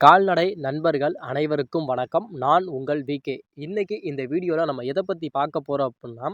கால்நடை நண்பர்கள் அனைவருக்கும் வணக்கம். நான் உங்கள் விகே இன்றைக்கி இந்த வீடியோவில் நம்ம எதை பற்றி பார்க்க போகிறோம் அப்படின்னா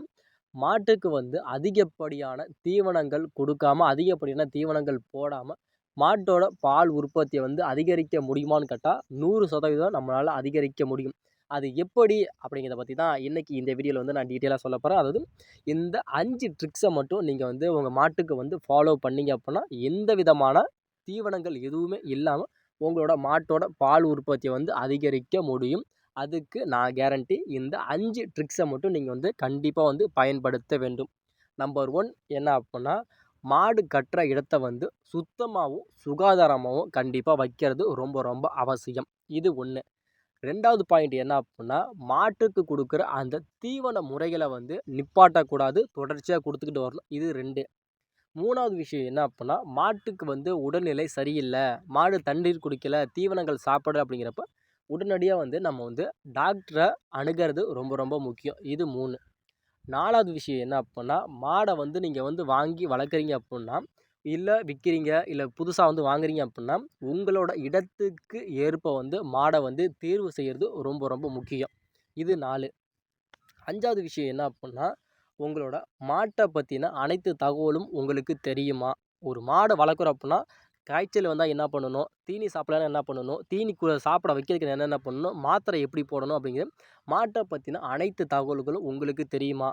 மாட்டுக்கு வந்து அதிகப்படியான தீவனங்கள் கொடுக்காம அதிகப்படியான தீவனங்கள் போடாமல் மாட்டோட பால் உற்பத்தியை வந்து அதிகரிக்க முடியுமான்னு கேட்டால் நூறு சதவீதம் நம்மளால் அதிகரிக்க முடியும். அது எப்படி அப்படிங்கிறத பற்றி தான் இன்றைக்கி இந்த வீடியோவில் வந்து நான் டீட்டெயிலாக சொல்ல போகிறேன் அதாவது இந்த அஞ்சு ட்ரிக்ஸை மட்டும் நீங்கள் வந்து உங்கள் மாட்டுக்கு வந்து ஃபாலோ பண்ணீங்க அப்படின்னா எந்த விதமான தீவனங்கள் எதுவுமே இல்லாமல் உங்களோட மாட்டோட பால் உற்பத்தியை வந்து அதிகரிக்க முடியும். அதுக்கு நான் கேரண்டி இந்த அஞ்சு ட்ரிக்ஸை மட்டும் நீங்கள் வந்து கண்டிப்பாக வந்து பயன்படுத்த வேண்டும். நம்பர் ஒன் என்ன அப்புடின்னா மாடு கட்டுற இடத்த வந்து சுத்தமாகவும் சுகாதாரமாகவும் கண்டிப்பாக வைக்கிறது ரொம்ப ரொம்ப அவசியம். இது ஒன்று ரெண்டாவது பாயிண்ட் என்ன அப்புடின்னா மாட்டுக்கு கொடுக்குற அந்த தீவன முறைகளை வந்து நிப்பாட்டக்கூடாது தொடர்ச்சியாக கொடுத்துக்கிட்டு வரணும். இது ரெண்டு. மூணாவது விஷயம் என்ன அப்படின்னா மாட்டுக்கு வந்து உடல்நிலை சரியில்லை மாடு தண்ணீர் குடிக்கலை தீவனங்கள் சாப்பிடல அப்படிங்கிறப்ப உடனடியாக வந்து நம்ம வந்து டாக்டரை அணுகிறது ரொம்ப ரொம்ப முக்கியம். இது மூணு. நாலாவது விஷயம் என்ன அப்படின்னா மாடை வந்து நீங்கள் வந்து வாங்கி வளர்க்குறீங்க அப்படின்னா இல்லை விற்கிறீங்க இல்லை புதுசாக வந்து வாங்குறீங்க அப்படின்னா உங்களோட இடத்துக்கு ஏற்ப வந்து மாடை வந்து தேர்வு செய்கிறது ரொம்ப ரொம்ப முக்கியம். இது நாலு. அஞ்சாவது விஷயம் என்ன அப்படின்னா உங்களோட மாட்டை பற்றின அனைத்து தகவலும் உங்களுக்கு தெரியுமா? ஒரு மாடை வளர்க்குறோம் அப்படின்னா காய்ச்சல் வந்தால் என்ன பண்ணணும்? தீனி சாப்பிடலாம் என்ன பண்ணணும்? தீனி சாப்பிட வைக்கிறதுக்கு என்னென்ன பண்ணணும்? மாத்திரை எப்படி போடணும்? அப்படிங்கிற மாட்டை பற்றின அனைத்து தகவல்களும் உங்களுக்கு தெரியுமா?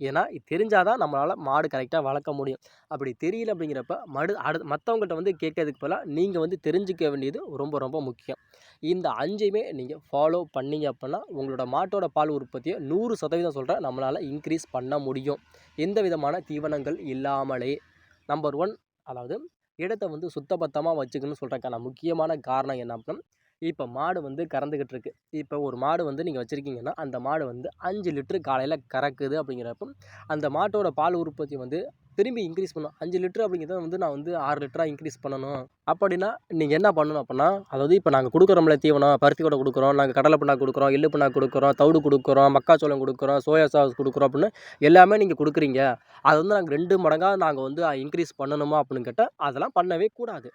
ஏன்னா தெரிஞ்சால் தான் நம்மளால் மாடு கரெக்டாக வளர்க்க முடியும். அப்படி தெரியல அப்படிங்கிறப்ப மடு அடு மற்றவங்கள்ட்ட வந்து கேட்கறதுக்கு பதிலாக நீங்கள் வந்து தெரிஞ்சுக்க வேண்டியது ரொம்ப ரொம்ப முக்கியம். இந்த அஞ்சையுமே நீங்கள் ஃபாலோ பண்ணீங்க அப்படின்னா உங்களோட மாட்டோட பால் உற்பத்தியை நூறு சதவீதம் சொல்கிற நம்மளால் இன்க்ரீஸ் பண்ண முடியும். எந்த விதமான தீவனங்கள் இல்லாமலே நம்பர் ஒன் அதாவது இடத்த வந்து சுத்தபத்தமாக வச்சுக்கணும்னு சொல்கிறக்கான முக்கியமான காரணம் என்ன அப்படின்னா இப்போ மாடு வந்து கறந்துக்கிட்டு இருக்கு இப்போ ஒரு மாடு வந்து நீங்கள் வச்சுருக்கீங்கன்னா அந்த மாடு வந்து அஞ்சு லிட்ரு காலையில் கறக்குது அப்படிங்கிறப்ப அந்த மாட்டோட பால் உற்பத்தி வந்து திரும்பி இன்க்ரீஸ் பண்ணணும் அஞ்சு லிட்டர் அப்படிங்கிறத வந்து நான் வந்து ஆறு லிட்டராக இன்க்ரீஸ் பண்ணணும். அப்படின்னா நீங்கள் என்ன பண்ணணும் அப்படின்னா அதாவது இப்போ நாங்கள் கொடுக்குறோம்ல தீவனம் பருத்தி கூட கொடுக்குறோம் நாங்கள் கடலை பிண்ணா கொடுக்குறோம் எள்ளு பிண்ணா கொடுக்குறோம் தவிடு கொடுக்குறோம் மக்காச்சோளம் கொடுக்குறோம் சோயா சாஸ் கொடுக்குறோம் அப்படின்னு எல்லாமே நீங்கள் கொடுக்குறீங்க. அதை வந்து நாங்கள் ரெண்டு மடங்காக நாங்கள் வந்து இன்க்ரீஸ் பண்ணணுமா அப்படின்னு கேட்டால் அதெல்லாம் பண்ணவே கூடாது.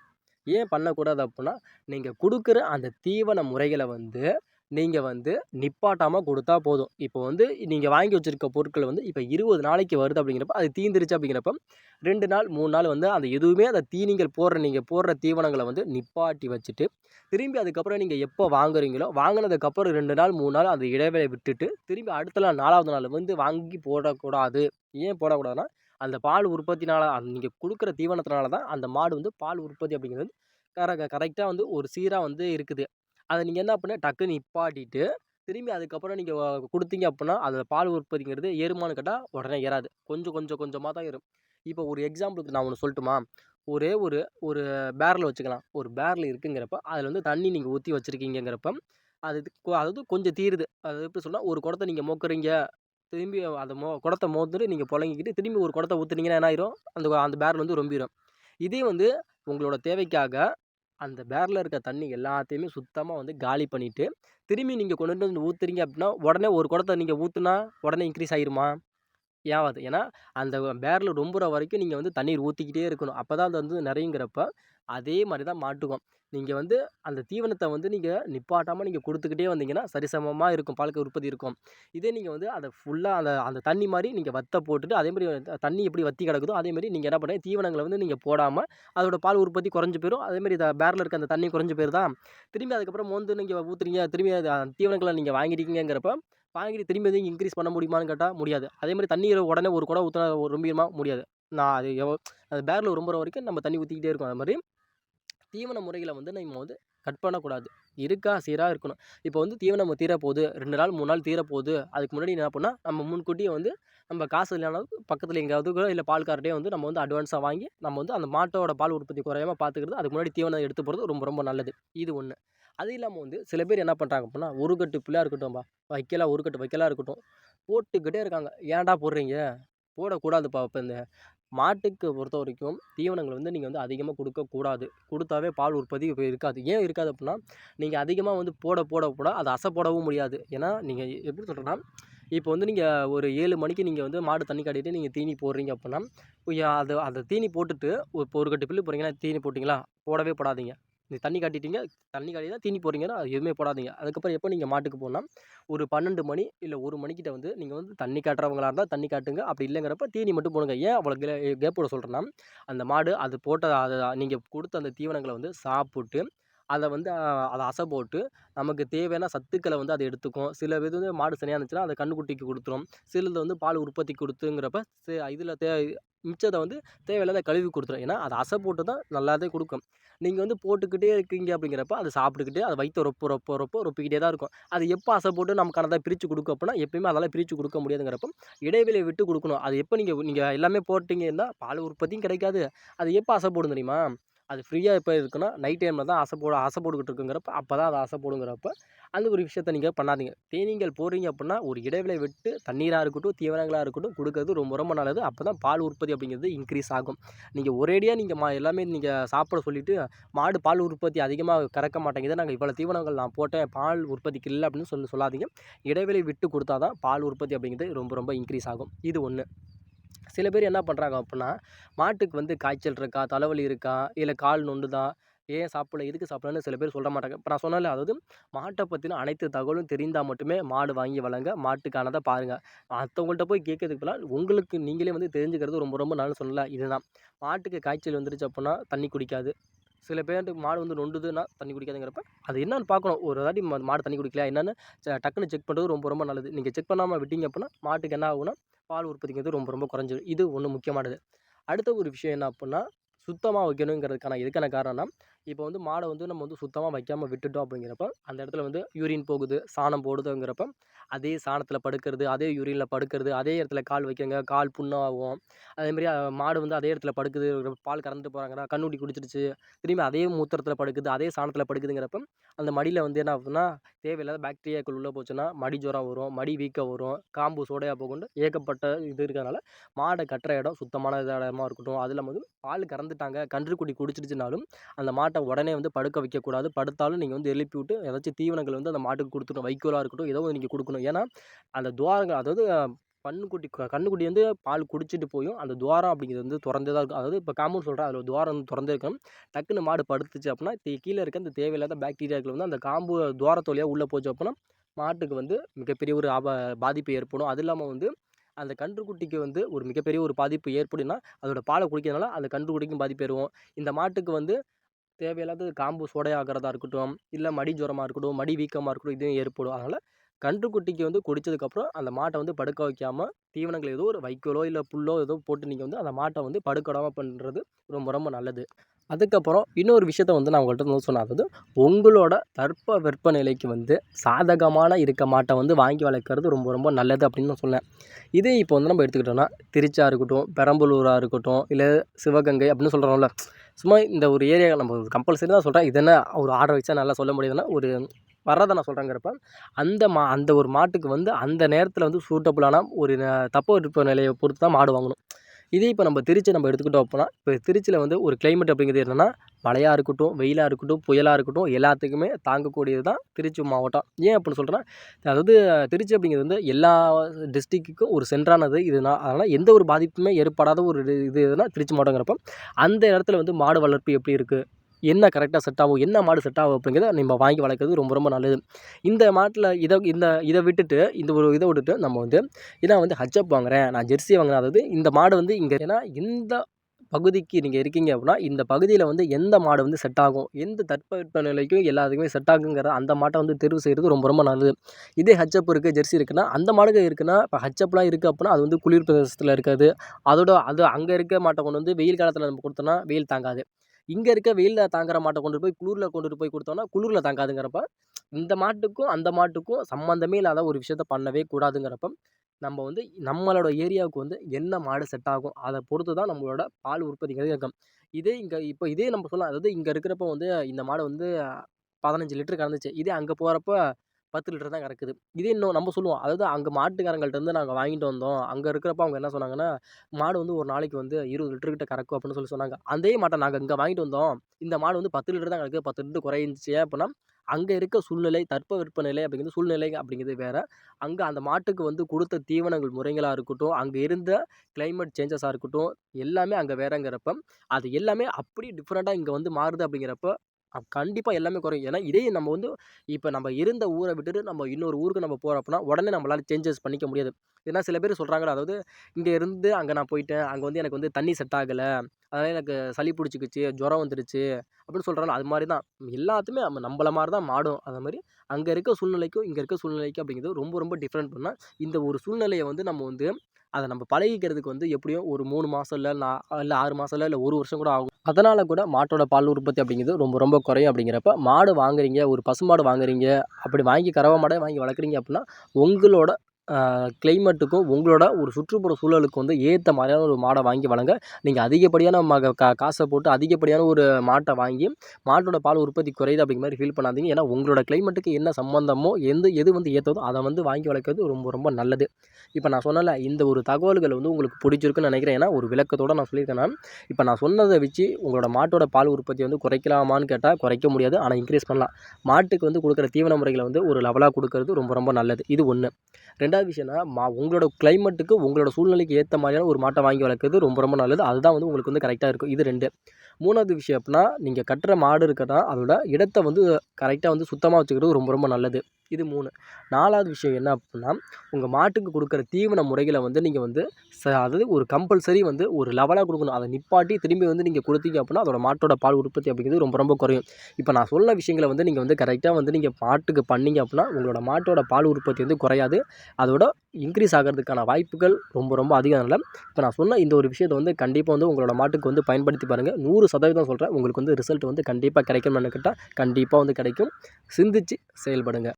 ஏன் பண்ணக்கூடாது அப்புடின்னா நீங்கள் கொடுக்குற அந்த தீவன முறைகளை வந்து நீங்கள் வந்து நிப்பாட்டாமல் கொடுத்தா போதும். இப்போ வந்து நீங்கள் வாங்கி வச்சுருக்க பொருட்கள் வந்து இப்போ இருபது நாளைக்கு வருது அப்படிங்கிறப்ப அது தீந்துருச்சு அப்படிங்கிறப்ப ரெண்டு நாள் மூணு நாள் வந்து அந்த எதுவுமே அந்த தீனிகள் போடுற நீங்கள் போடுற தீவனங்களை வந்து நிப்பாட்டி வச்சுட்டு திரும்பி அதுக்கப்புறம் நீங்கள் எப்போ வாங்குறீங்களோ வாங்கினதுக்கப்புறம் ரெண்டு நாள் மூணு நாள் அந்த இடைவேளை விட்டுட்டு திரும்பி அடுத்த நாள் நாலாவது நாள் வந்து வாங்கி போடக்கூடாது. ஏன் போடக்கூடாதுன்னா அந்த பால் உற்பத்தினால நீங்கள் கொடுக்குற தீவனத்தினால தான் அந்த மாடு வந்து பால் உற்பத்தி அப்படிங்கிறது கர கரெக்டாக வந்து ஒரு சீராக வந்து இருக்குது. அதை நீங்கள் என்ன பண்ண டக்குன்னு நிப்பாட்டிட்டு திரும்பி அதுக்கப்புறம் நீங்கள் கொடுத்தீங்க அப்படின்னா அந்த பால் உற்பத்திங்கிறது ஏறுமான்னு கேட்டால் உடனே ஏறாது. கொஞ்சம் கொஞ்சம் கொஞ்சமாக தான் ஏறும். இப்போ ஒரு எக்ஸாம்பிளுக்கு நான் ஒன்று சொல்லட்டுமா? ஒரே ஒரு ஒரு பேரில் வச்சுக்கலாம். ஒரு பேரில் இருக்குங்கிறப்ப அதில் வந்து தண்ணி நீங்கள் ஊற்றி வச்சுருக்கீங்கிறப்ப அது அதாவது கொஞ்சம் தீருது. அது எப்படி சொன்னால் ஒரு குடத்தை நீங்கள் மோக்குறீங்க திரும்பி அந்த மோ குடத்த மோந்துட்டு நீங்கள் புழங்கிக்கிட்டு திரும்பி ஒரு குடத்தை ஊற்றுனீங்கன்னா என்ன ஆயிரும்? அந்த அந்த பேரில் வந்து ரொம்பிடும் இதே வந்து உங்களோட தேவைக்காக அந்த பேரில் இருக்க தண்ணி எல்லாத்தையுமே சுத்தமாக வந்து காலி பண்ணிவிட்டு திரும்பி நீங்கள் கொண்டு வந்து ஊற்றுறீங்க அப்படின்னா உடனே ஒரு குடத்த நீங்கள் ஊற்றுனா உடனே இன்க்ரீஸ் ஆயிருமா? ஏவாது ஏன்னா அந்த பேரில் ரொம்புற வரைக்கும் நீங்கள் வந்து தண்ணீர் ஊற்றிக்கிட்டே இருக்கணும். அப்போ தான் அது வந்து நிறையுங்கிறப்ப அதே மாதிரி தான் மாட்டுக்கும். நீங்கள் வந்து அந்த தீவனத்தை வந்து நீங்கள் நிப்பாட்டாமல் நீங்கள் கொடுத்துக்கிட்டே வந்தீங்கன்னா சரிசமமாக இருக்கும். பாலுக்கு உற்பத்தி இருக்கும். இதே நீங்கள் வந்து அதை ஃபுல்லாக அந்த அந்த தண்ணி மாதிரி நீங்கள் வத்த போட்டுட்டு அதேமாதிரி தண்ணி எப்படி வத்தி கிடக்குதோ அதே மாதிரி நீங்கள் என்ன பண்ணுங்க தீவனங்களை வந்து நீங்கள் போடாமல் அதோட பால் உற்பத்தி குறைஞ்சி போயிடும் அதேமாதிரி பேரில் இருக்க அந்த தண்ணி குறைஞ்சி போயிருதா? திரும்பி அதுக்கப்புறம் மோந்து நீங்கள் ஊற்றுறீங்க திரும்பி தீவனங்களை நீங்கள் வாங்கிட்டீங்கிறப்ப வாங்கிட்டு திரும்பி வந்து இன்க்ரீஸ் பண்ண முடியுமான்னு கேட்டால் முடியாது. அதே மாதிரி தண்ணீரை உடனே ஒரு குடம் ஊற்றினா ரொம்பிடுமா முடியாது. நான் அது எவ்வளோ அது பேரில் ரொம்புற வரைக்கும் நம்ம தண்ணி ஊற்றிக்கிட்டே இருக்கும் அது மாதிரி தீவன முறைகளை வந்து நம்ம வந்து கட் பண்ணக்கூடாது. இருக்கா சீராக இருக்கணும். இப்போ வந்து தீவனம் தீரப்போகுது ரெண்டு நாள் மூணு நாள் தீரப்போகுது அதுக்கு முன்னாடி என்ன பண்ணால் நம்ம முன்கூட்டியே வந்து நம்ம காசு இல்லைனாலும் பக்கத்தில் எங்கேயாவது கூட இல்லை பால்கார்ட்டே வந்து நம்ம வந்து அட்வான்ஸாக வாங்கி நம்ம வந்து அந்த மாட்டோட பால் உற்பத்தி குறையாமல் பார்த்துக்கிறது அதுக்கு முன்னாடி தீவனம் எடுத்து போகிறது ரொம்ப ரொம்ப நல்லது. இது ஒன்று அது இல்லாமல் வந்து சில பேர் என்ன பண்ணுறாங்க அப்படின்னா ஒரு கட்டு பிள்ளையாக இருக்கட்டும்பா வைக்கலாம் ஒரு கட்டு வைக்கலாம் இருக்கட்டும் போட்டுக்கிட்டே இருக்காங்க. ஏன்டா போடுறீங்க? போடக்கூடாதுப்பா இப்போ இந்த மாட்டுக்கு பொறுத்த வரைக்கும் தீவனங்கள் வந்து நீங்கள் வந்து அதிகமாக கொடுக்கக்கூடாது கொடுத்தாவே பால் உற்பத்தி இப்போ இருக்காது. ஏன் இருக்காது அப்படின்னா நீங்கள் அதிகமாக வந்து போட போட போட அதை அசை போடவும் முடியாது. ஏன்னா நீங்கள் எப்படி சொல்கிறேன்னா இப்போ வந்து நீங்கள் ஒரு ஏழு மணிக்கு நீங்கள் வந்து மாடு தண்ணி காட்டிட்டு நீங்கள் தீனி போடுறீங்க அப்படின்னா அது அந்த தீனி போட்டுட்டு இப்போ ஒரு கட்டு பில்லு போடுறீங்கன்னா தீனி போட்டிங்களா? போடவே போடாதீங்க. நீங்கள் தண்ணி காட்டிட்டீங்க தண்ணி காட்டி தான் தீனி போடுறீங்கன்னா எதுவுமே போடாதீங்க. அதுக்கப்புறம் எப்போ நீங்கள் மாட்டுக்கு போனால் ஒரு பன்னெண்டு மணி இல்லை ஒரு மணிக்கிட்ட வந்து நீங்கள் வந்து தண்ணி காட்டுறவங்களா இருந்தால் தண்ணி காட்டுங்க. அப்படி இல்லைங்கிறப்ப தீனி மட்டும் போடுங்க. ஏன் அவ்வளோ கே கேப் சொல்கிறேன்னா அந்த மாடு அது போட்ட அதை நீங்கள் கொடுத்த அந்த தீவனங்களை வந்து சாப்பிட்டு அதை வந்து அதை அசை போட்டு நமக்கு தேவையான சத்துக்களை வந்து அதை எடுத்துக்கும். சில இது வந்து மாடு சனியாக இருந்துச்சுன்னா அதை கண்ணுக்குட்டிக்கு கொடுத்துரும். சிலது வந்து பால் உற்பத்தி கொடுத்துங்கிறப்ப இதில் தே மிச்சத்தை வந்து தேவையில்லாத கழுவி கொடுத்துரும். ஏன்னா அது அசை போட்டு தான் நல்லாதே கொடுக்கும். நீங்கள் வந்து போட்டுக்கிட்டே இருக்கீங்க அப்படிங்கிறப்ப அது சாப்பிட்டுக்கிட்டே அது வயிற்று ரொப்ப ரொப்ப ரொப்ப ரொப்பிக்கிட்டே தான் இருக்கும். அது எப்போ அசை போட்டு நமக்கானதை பிரித்து கொடுக்கும் அப்படின்னா எப்பயுமே அதெல்லாம் பிரித்து கொடுக்க முடியாதுங்கிறப்ப இடைவெளியை விட்டு கொடுக்கணும். அது எப்போ நீங்கள் நீங்கள் எல்லாமே போட்டிங்கன்னா பால் உற்பத்தியும் கிடைக்காது. அது எப்போ அசை போடும் தெரியுமா? அது ஃப்ரீயாக எப்போ இருக்குன்னா நைட் டைமில் தான் அசை போட அசை போட்டுக்கிட்டு இருக்குங்கிறப்ப அப்போ தான் அது அசை போடுங்கிறப்ப அந்த ஒரு விஷயத்த நீங்கள் பண்ணாதீங்க. தேனீங்கள் போடுறீங்க அப்படின்னா ஒரு இடைவெளி விட்டு தண்ணீராக இருக்கட்டும் தீவனங்களாக இருக்கட்டும் கொடுக்கறது ரொம்ப ரொம்ப நல்லது. அப்போ தான் பால் உற்பத்தி அப்படிங்கிறது இன்க்ரீஸ் ஆகும். நீங்கள் ஒரேடியாக நீங்கள் மா எல்லாமே நீங்கள் சாப்பிட சொல்லிவிட்டு மாடு பால் உற்பத்தி அதிகமாக கறக்க மாட்டேங்குது. நாங்கள் இவ்வளோ தீவனங்கள் நான் போட்டேன் பால் உற்பத்திக்கு இல்லை அப்படின்னு சொல்லி சொல்லாதீங்க. இடைவெளி விட்டு கொடுத்தா தான் பால் உற்பத்தி அப்படிங்கிறது ரொம்ப ரொம்ப இன்க்ரீஸ் ஆகும். இது ஒன்று சில பேர் என்ன பண்ணுறாங்க அப்படின்னா மாட்டுக்கு வந்து காய்ச்சல் இருக்கா தலைவலி இருக்கா இல்லை கால் நொண்டுதா ஏன் சாப்பிடல எதுக்கு சாப்பிடலன்னு சில பேர் சொல்ல மாட்டாங்க. இப்போ நான் சொன்னேன்ல அதாவது மாட்டை பற்றின அனைத்து தகவலும் தெரிந்தால் மட்டுமே மாடு வாங்கி வளங்க மாட்டுக்கானதை பாருங்கள் மற்றவங்கள்ட்ட போய் கேட்கறதுக்கு பதிலாக உங்களுக்கு நீங்களே வந்து தெரிஞ்சுக்கிறது ரொம்ப ரொம்ப நல்ல சொல்லல இதுதான். மாட்டுக்கு காய்ச்சல் வந்துருச்சு அப்படின்னா தண்ணி குடிக்காது. சில பேருக்கு மாடு வந்து நொண்டுதுன்னா தண்ணி குடிக்காதுங்கிறப்ப அது என்னன்னு பார்க்கணும் ஒரு வாட்டி மாடு தண்ணி குடிக்கல என்னென்னு டக்குன்னு செக் பண்ணுறது ரொம்ப ரொம்ப நல்லது. நீங்கள் செக் பண்ணாமல் விட்டீங்க அப்படின்னா மாட்டுக்கு என்ன ஆகும்னா பால் உற்பத்திங்கிறது ரொம்ப ரொம்ப குறைஞ்சிடும் இது ஒன்று முக்கியமானது. அடுத்த ஒரு விஷயம் என்ன அப்படின்னா சுத்தமாக வைக்கணுங்கிறதுக்கான எதுக்கான காரணம்னா இப்போ வந்து மாடை வந்து நம்ம வந்து சுத்தமாக வைக்காமல் விட்டுட்டோம் அப்படிங்கிறப்ப அந்த இடத்துல வந்து யூரின் போகுது சாணம் போடுதுங்கிறப்ப அதே சாணத்தில் படுக்கிறது அதே யூரினில் படுக்கிறது அதே இடத்துல கால் வைக்கங்க கால் புண்ணாகும். அதேமாதிரி மாடு வந்து அதே இடத்துல படுக்குது பால் கறந்துட்டு போகிறாங்கன்னா கண்ணுட்டி குடிச்சிருச்சு திரும்பி அதே மூத்திரத்தில் படுக்குது அதே சாணத்தில் படுக்குதுங்கிறப்ப அந்த மடியில் வந்து என்ன ஆகுதுன்னா தேவையில்லாத பாக்டீரியாக்கள் உள்ளே போச்சுன்னா மடி ஜுரம் வரும் மடி வீக்கம் வரும் காம்பு சோடையாக போகுண்டு ஏகப்பட்ட இது இருக்கிறதுனால மாடை கட்டுற இடம் சுத்தமான இடமா இருக்கட்டும். அதில் வந்து பால் கறந்துட்டாங்க கன்றுக்குடி குடிச்சிருச்சுனாலும் அந்த மாடு மாட்டை உடனே வந்து படுக்க வைக்கக்கூடாது. படுத்தாலும் நீங்கள் வந்து எழுப்பி விட்டு ஏதாச்சும் தீவனங்கள் வந்து அந்த மாட்டுக்கு கொடுத்துடணும் வைக்கோலாக இருக்கட்டும் ஏதோ நீங்கள் கொடுக்கணும். ஏன்னா அந்த துவாரங்கள் அதாவது அஹ், கண்ணுக்குட்டி கண்ணுக்குட்டி வந்து பால் குடிச்சிட்டு போயும் அந்த துவாரம் அப்படிங்கிறது வந்து திறந்தே தான் இருக்கும். அதாவது இப்போ காம்பவுண்ட் சொல்கிறேன் அதில் துவாரம் வந்து திறந்திருக்கணும். டக்குன்னு மாடு படுத்துச்சு அப்படின்னா கீழே இருக்க அந்த தேவையில்லாத பாக்டீரியாக்கள் வந்து அந்த காம்பு துவாரத்தொழியாக உள்ளே போச்சு அப்படின்னா மாட்டுக்கு வந்து மிகப்பெரிய ஒரு ஆப பாதிப்பு ஏற்படும். அது இல்லாமல் வந்து அந்த கன்றுக்குட்டிக்கு வந்து ஒரு மிகப்பெரிய ஒரு பாதிப்பு ஏற்படும்னா அதோட பாலை குடிக்கிறதுனால அந்த கன்றுக்குட்டிக்கும் பாதிப்பு ஏறுவோம் இந்த மாட்டுக்கு வந்து தேவையில்லாத காம்பு சோடையாகிறதா இருக்கட்டும் இல்லை மடி ஜுரமாக இருக்கட்டும் மடி வீக்கமாக இருக்கட்டும் இதுவும் ஏற்படும். அதனால் கன்றுக்குட்டிக்கு வந்து குடித்ததுக்கப்புறம் அந்த மாட்டை வந்து படுக்க வைக்காமல் தீவனங்கள் ஏதோ ஒரு வைக்கோலோ இல்லை புல்லோ ஏதோ போட்டு நீங்கள் வந்து அந்த மாட்டை வந்து படுக்கடாமல் பண்ணுறது ரொம்ப ரொம்ப நல்லது. அதுக்கப்புறம் இன்னொரு விஷயத்த வந்து நான் உங்கள்கிட்ட வந்து சொன்னேன். அதாவது உங்களோட வெப்ப நிலைக்கு வந்து சாதகமான இருக்க மாட்டை வந்து வாங்கி வளர்க்குறது ரொம்ப ரொம்ப நல்லது அப்படின்னு நான் சொன்னேன். இதே இப்போ வந்து நம்ம எடுத்துக்கிட்டோம்னா திருச்சியாக இருக்கட்டும் பெரம்பலூராக இருக்கட்டும் இல்லை சிவகங்கை அப்படின்னு சொல்கிறோம்ல சும்மா இந்த ஒரு ஏரியா நம்ம கம்பல்சரி தான் சொல்கிறேன் இது என்ன ஒரு ஆர்டர் வச்சா நல்லா சொல்ல முடியுதுன்னா ஒரு வர்றதை நான் சொல்கிறேங்கிறப்ப அந்த மா அந்த ஒரு மாட்டுக்கு வந்து அந்த நேரத்தில் வந்து சூட்டபுளான ஒரு தப்பு தட்பவெட்ப நிலையை பொறுத்து தான் மாடு வாங்கணும். இதே இப்போ நம்ம திருச்சி நம்ம எடுத்துக்கிட்டோம் அப்படின்னா இப்போ திருச்சியில் வந்து ஒரு கிளைமேட் அப்படிங்கிறது என்னென்னா மழையாக இருக்கட்டும் வெயிலாக இருக்கட்டும் புயலாக இருக்கட்டும் எல்லாத்துக்குமே தாங்கக்கூடியது தான் திருச்சி மாவட்டம். ஏன் அப்படின்னு சொல்கிறேன்னா அதாவது திருச்சி அப்படிங்கிறது வந்து எல்லா டிஸ்ட்ரிக்ட்டுக்கும் ஒரு சென்றானது இதுனா அதனால் எந்த ஒரு பாதிப்புமே ஏற்படாத ஒரு இது இது திருச்சி மாவட்டங்கிறப்ப அந்த இடத்துல வந்து மாடு வளர்ப்பு எப்படி இருக்குது என்ன கரெக்டாக செட் ஆகும் என்ன மாடு செட் ஆகும் அப்படிங்கிறத நம்ம வாங்கி வளர்க்குறது ரொம்ப ரொம்ப நல்லது. இந்த மாட்டில் இதை இந்த இதை விட்டுட்டு இந்த ஒரு இதை விட்டுட்டு நம்ம வந்து இதான் வந்து ஹச்சப் வாங்குறேன். நான் ஜெர்சி வாங்குறேன். அதாவது இந்த மாடு வந்து இங்கே ஏன்னா இந்த பகுதிக்கு நீங்கள் இருக்கீங்க அப்படின்னா இந்த பகுதியில் வந்து எந்த மாடு வந்து செட் ஆகும் எந்த தட்பவெட்ப நிலைக்கும் எல்லாத்துக்குமே செட் ஆகுங்கிற அந்த மாட்டை வந்து தேர்வு செய்கிறது ரொம்ப ரொம்ப நல்லது. இதே ஹச்சப் இருக்குது ஜெர்சி இருக்குன்னா அந்த மாடுகள் இருக்குன்னா இப்போ ஹச்சப்லாம் இருக்குது அப்படின்னா அது வந்து குளிர் பிரதேசத்தில் இருக்காது. அதோட அது அங்கே இருக்க மாட்டை கொண்டு வந்து வெயில் காலத்தில் நம்ம கொடுத்தோன்னா வெயில் தாங்காது. இங்கே இருக்க வெயிலில் தாங்குற மாட்டை கொண்டு போய் குளிரில் கொண்டுட்டு போய் கொடுத்தோம்னா குளிரில் தாங்காதுங்கிறப்ப இந்த மாட்டுக்கும் அந்த மாட்டுக்கும் சம்மந்தமே இல்லாத ஒரு விஷயத்த பண்ணவே கூடாதுங்கிறப்ப நம்ம வந்து நம்மளோட ஏரியாவுக்கு வந்து என்ன மாடு செட் ஆகும்? அதை பொறுத்து தான் நம்மளோட பால் உற்பத்திங்கிறது இருக்கும். இதே இங்கே இப்போ இதே நம்ம சொல்லலாம். அதாவது இங்கே இருக்கிறப்ப வந்து இந்த மாடு வந்து பதினஞ்சு லிட்டர் கறந்துச்சு. இதே அங்கே போகிறப்ப பத்து லிட்டர் தான் கறக்குது. இதே இன்னும் நம்ம சொல்லுவோம். அதாவது அங்கே மாட்டுக்காரங்கள்ட்டேருந்து நாங்கள் வாங்கிட்டு வந்தோம். அங்கே இருக்கிறப்ப அவங்க என்ன சொன்னாங்கன்னா மாடு வந்து ஒரு நாளைக்கு வந்து இருபது லிட்டர் கிட்ட கறக்கும் அப்படின்னு சொல்லி சொன்னாங்க. அதே மாட்டை நாங்கள் இங்கே வாங்கிட்டு வந்தோம். இந்த மாடு வந்து பத்து லிட்டர் தான் கறக்குது. பத்து லிட்டர் குறைஞ்சிச்சு. அப்படின்னா அங்கே இருக்க சூழ்நிலை தட்பவெட்ப நிலை அப்படிங்கிறது சூழ்நிலை அப்படிங்கிறது வேறு. அங்கே அந்த மாட்டுக்கு வந்து கொடுத்த தீவனங்கள் முறைகளாக இருக்கட்டும் அங்கே இருந்த கிளைமேட் சேஞ்சஸாக இருக்கட்டும் எல்லாமே அங்கே வேறங்கிறப்ப அது எல்லாமே அப்படியே டிஃப்ரெண்ட்டாக இங்கே வந்து மாறுது அப்படிங்கிறப்ப கண்டிப்பாக எல்லாமே குறையும். ஏன்னா இதே நம்ம வந்து இப்போ நம்ம இருந்த ஊரை விட்டுட்டு நம்ம இன்னொரு ஊருக்கு நம்ம போகிறோம் அப்படின்னா உடனே நம்மளால் சேஞ்சஸ் பண்ணிக்க முடியாது. ஏன்னா சில பேர் சொல்கிறாங்கல்ல அதாவது இங்கே இருந்து அங்கே நான் போயிட்டேன் அங்கே வந்து எனக்கு வந்து தண்ணி செட் ஆகலை அதனால் எனக்கு சளி பிடிச்சிக்கிச்சு ஜுரம் வந்துடுச்சு அப்படின்னு சொல்கிறாங்க அது மாதிரி தான். எல்லாத்துமே நம்ம நம்மள மாதிரி தான் மாடும் அது மாதிரி அங்கே இருக்க சூழ்நிலைக்கும் இங்கே இருக்க சூழ்நிலைக்கும் அப்படிங்கிறது ரொம்ப ரொம்ப டிஃப்ரெண்ட் பண்ணால் இந்த ஒரு சூழ்நிலையை வந்து நம்ம வந்து அதை நம்ம பழகிக்கிறதுக்கு வந்து எப்படியும் ஒரு மூணு மாதம் இல்லை நான் இல்லை ஆறு மாதம் இல்லை இல்லை ஒரு வருஷம் கூட ஆகும். அதனால் கூட மாட்டோட பால் உற்பத்தி அப்படிங்கிறது ரொம்ப ரொம்ப குறையும் அப்படிங்கிறப்ப மாடு வாங்குறீங்க ஒரு பசுமாடு வாங்குறீங்க அப்படி வாங்கி கறவை மாடை வாங்கி வளர்க்குறீங்க அப்படின்னா உங்களோட கிளைமேட்டுக்கும் உங்களோட ஒரு சுற்றுப்புற சூழலுக்கு வந்து ஏற்ற மாதிரியான ஒரு மாடை வாங்கி வளங்க நீங்கள் அதிகப்படியான ம கா காசை போட்டு அதிகப்படியான ஒரு மாட்டை வாங்கி மாட்டோட பால் உற்பத்தி குறையுது அப்படிங்கிற மாதிரி ஃபீல் பண்ணாதீங்க. ஏன்னா உங்களோட கிளைமேட்டுக்கு என்ன சம்மந்தமோ எந்த எது வந்து ஏற்றதோ அதை வந்து வாங்கி வளர்க்குறது ரொம்ப ரொம்ப நல்லது. இப்போ நான் சொன்னல இந்த ஒரு தகவல்கள் வந்து உங்களுக்கு பிடிச்சிருக்குன்னு நினைக்கிறேன். ஏன்னா ஒரு விளக்கத்தோடு நான் சொல்லியிருக்கேன்னா இப்போ நான் சொன்னதை வச்சு உங்களோட மாட்டோட பால் உற்பத்தி வந்து குறைக்கலாமான்னு கேட்டால் குறைக்க முடியாது. ஆனால் இன்க்ரீஸ் பண்ணலாம். மாட்டுக்கு வந்து கொடுக்குற தீவன முறைகளை வந்து ஒரு லெவலாக கொடுக்கறது ரொம்ப ரொம்ப நல்லது. இது ஒன்று ரெண்டாவது ரெண்டாவது விஷயம்னா மா உங்களோட கிளைமேட்டுக்கு உங்களோட சூழ்நிலைக்கு ஏற்ற மாதிரியான ஒரு மாட்டை வாங்கி வளர்க்குறது ரொம்ப ரொம்ப நல்லது. அதுதான் வந்து உங்களுக்கு வந்து கரெக்டாக இருக்கும். இது ரெண்டு. மூணாவது விஷயம் அப்படின்னா நீங்கள் கட்டுற மாடு இருக்கிறனா அதோட இடத்த வந்து கரெக்டாக வந்து சுத்தமாக வச்சுக்கிறது ரொம்ப ரொம்ப நல்லது. இது மூணு. நாலாவது விஷயம் என்ன அப்படின்னா உங்கள் மாட்டுக்கு கொடுக்குற தீவன முறைகளை வந்து நீங்கள் வந்து ச அதாவது ஒரு கம்பல்சரி வந்து ஒரு லெவலாக கொடுக்கணும். அதை நிப்பாட்டி திரும்பி வந்து நீங்கள் கொடுத்தீங்க அப்படின்னா அதோட மாட்டோட பால் உற்பத்தி அப்படிங்கிறது ரொம்ப ரொம்ப குறையும். இப்போ நான் சொன்ன விஷயங்களை வந்து நீங்கள் வந்து கரெக்டாக வந்து நீங்கள் மாட்டுக்கு பண்ணீங்க அப்படின்னா உங்களோட மாட்டோட பால் உற்பத்தி வந்து குறையாது. அதோட இன்க்ரீஸ் ஆகிறதுக்கான வாய்ப்புகள் ரொம்ப ரொம்ப அதிகம் அதனால் இப்போ நான் சொன்ன இந்த ஒரு விஷயத்தை வந்து கண்டிப்பாக வந்து உங்களோட மாட்டுக்கு வந்து பயன்படுத்தி பாருங்கள் நூறு சதவீதம் சொல்கிறேன் உங்களுக்கு வந்து ரிசல்ட் வந்து கண்டிப்பாக கிடைக்கும்னு கேட்டால் கண்டிப்பாக வந்து கிடைக்கும். சிந்திச்சு செயல்படுங்க.